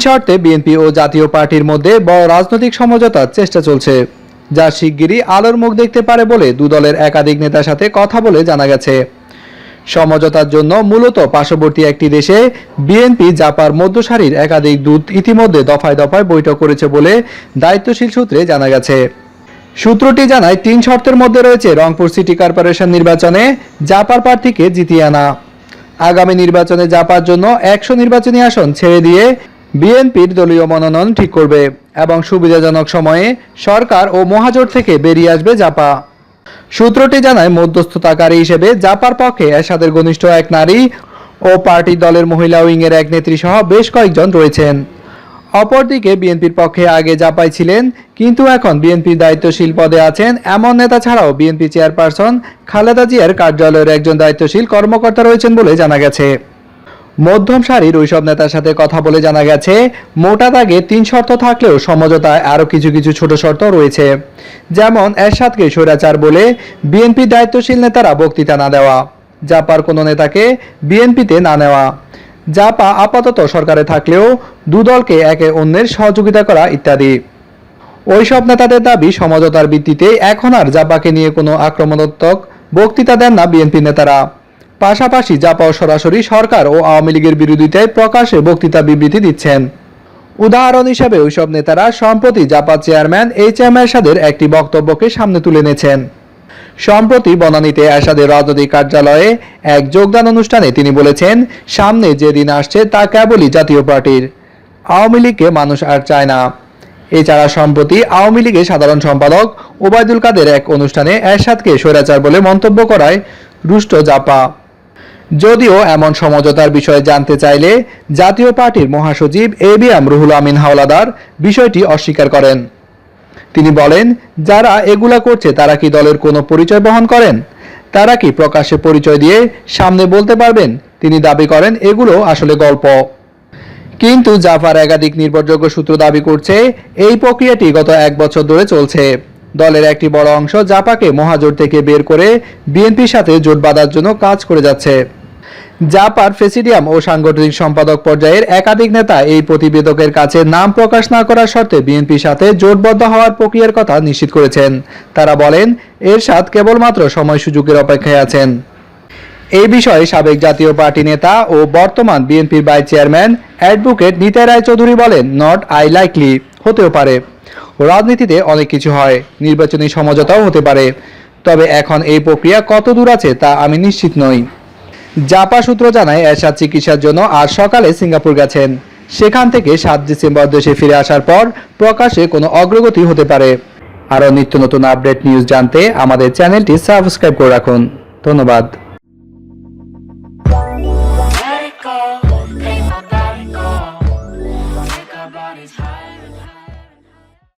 শর্তে বিএনপি ও জাতীয় পার্টির মধ্যে বড় রাজনৈতিক সমঝোতার চেষ্টা চলছে যা শিগগিরই আলোর মুখ দেখতে পারে বলে দু দলের একাধিক নেতার সাথে কথা বলে জানা গেছে সমঝোতার জন্য মূলত পার্শ্ববর্তী একটি দেশে বিএনপি জাপার মধ্যসারির একাধিক দূত ইতিমধ্যে দফায় দফায় বৈঠক করেছে বলে দায়িত্বশীল সূত্রে জানা গেছে সূত্রটি জানায় তিন শর্তের মধ্যে রয়েছে রংপুর সিটি কর্পোরেশন নির্বাচনে জাপার প্রার্থীকে জিতিয়ে আনা আগামী নির্বাচনে জাপার জন্য একশো নির্বাচনী আসন ছেড়ে দিয়ে বিএনপির দলীয় মনোনয়ন ঠিক করবে এবং সুবিধাজনক সময়ে সরকার ও মহাজোট থেকে বেরিয়ে আসবে জাপা। সূত্রটি জানায়, মধ্যস্থতাকারী হিসেবে জাপার পক্ষে এরশাদের ঘনিষ্ঠ এক নারী ও পার্টি দলের মহিলা উইংয়ের এক নেত্রী সহ বেশ কয়েকজন রয়েছেন। অপরদিকে বিএনপির পক্ষে আগে জাপাই ছিলেন, কিন্তু এখন বিএনপির দায়িত্বশীল পদে আছেন এমন নেতা ছাড়াও বিএনপি চেয়ারপারসন খালেদা জিয়ার কার্যালয়ের একজন দায়িত্বশীল কর্মকর্তা রয়েছেন বলে জানা গেছে। মধ্যম সারির ওইসব নেতার সাথে কথা বলে জানা গেছে, মোটা দাগে তিন শর্ত থাকলেও সমঝোতায় আরও কিছু কিছু ছোট শর্ত রয়েছে। যেমন, এরশাদকে স্বৈরাচার বলে বিএনপি দায়িত্বশীল নেতারা বক্তৃতা না দেওয়া, জাপার কোনো নেতাকে বিএনপিতে না নেওয়া। জাপা আপাতত সরকারে থাকলেও দুদলকে একে অন্যের সহযোগিতা করা ইত্যাদি। ওইসব নেতাদের দাবি সমঝোতার ভিত্তিতে এখন আর জাপাকে নিয়ে কোনো আক্রমণাত্মক বক্তৃতা দেন না বিএনপি নেতারা। পাশাপাশি জাপাও সরাসরি সরকার ও আওয়ামী লীগের বিরোধিতায় প্রকাশ্যে বক্তৃতা বিবৃতি দিচ্ছেন। উদাহরণ হিসেবে ওইসব নেতারা সম্প্রতি জাপা চেয়ারম্যান এইচ এম এরশাদের একটি বক্তব্যকে সামনে তুলে এনেছেন। সম্প্রতি বনানীতে এরশাদের রাজনৈতিক কার্যালয়ে এক যোগদান অনুষ্ঠানে তিনি বলেছেন, সামনে যে দিন আসছে তা কেবলই জাতীয় পার্টির। আওয়ামী লীগকে মানুষ আর চায় না। এছাড়া সম্প্রতি আওয়ামী লীগের সাধারণ সম্পাদক ওবায়দুল কাদের এক অনুষ্ঠানে এরশাদকে স্বৈরাচার বলে মন্তব্য করায় রুষ্ট জাপা। যদিও এমন সমঝোতার বিষয়ে জানতে চাইলে জাতীয় পার্টির মহাসচিব A B M Ruhul Amin Hawlader বিষয়টি অস্বীকার করেন। তিনি বলেন, যারা এগুলা করছে তারা কি দলের কোনো পরিচয় বহন করেন? তারা কি প্রকাশ্যে পরিচয় দিয়ে সামনে বলতে পারবেন? তিনি দাবি করেন, এগুলো আসলে গল্প। কিন্তু জাফার একাধিক নির্ভরযোগ্য সূত্র দাবি করছে, এই প্রক্রিয়াটি গত এক বছর ধরে চলছে। দলের একটি বড় অংশ জাপাকে মহাজোট থেকে বের করে বিএনপির সাথে জোট বাঁধার জন্য কাজ করে যাচ্ছে। জাপার প্রেসিডিয়াম ও সাংগঠনিক সম্পাদক পর্যায়ের একাধিক নেতা এই প্রতিবেদকের কাছে নাম প্রকাশ না করার শর্তে বিএনপির সাথে জোটবদ্ধ হওয়ার প্রক্রিয়ার কথা নিশ্চিত করেছেন। তারা বলেন এর এরশাদ কেবলমাত্র সময় সুযোগের অপেক্ষায় আছেন। এই বিষয়ে সাবেক জাতীয় পার্টি নেতা ও বর্তমান বিএনপির vice chairman advocate Nitai Roy Chowdhury বলেন, নট আই লাইকলি হতেও পারে। রাজনীতিতে অনেক কিছু হয়, নির্বাচনী সমঝোতাও হতে পারে। তবে এখন এই প্রক্রিয়া কত দূর আছে তা আমি নিশ্চিত নই। জাপা সূত্র জানায়, এরশাদ চিকিৎসার জন্য আজ সকালে সিঙ্গাপুর গেছেন। সেখান থেকে সাত ডিসেম্বর দেশে ফিরে আসার পর প্রকাশে কোনো অগ্রগতি হতে পারে। আরও নিত্য নতুন আপডেট নিউজ জানতে আমাদের চ্যানেলটি সাবস্ক্রাইব করে রাখুন। ধন্যবাদ।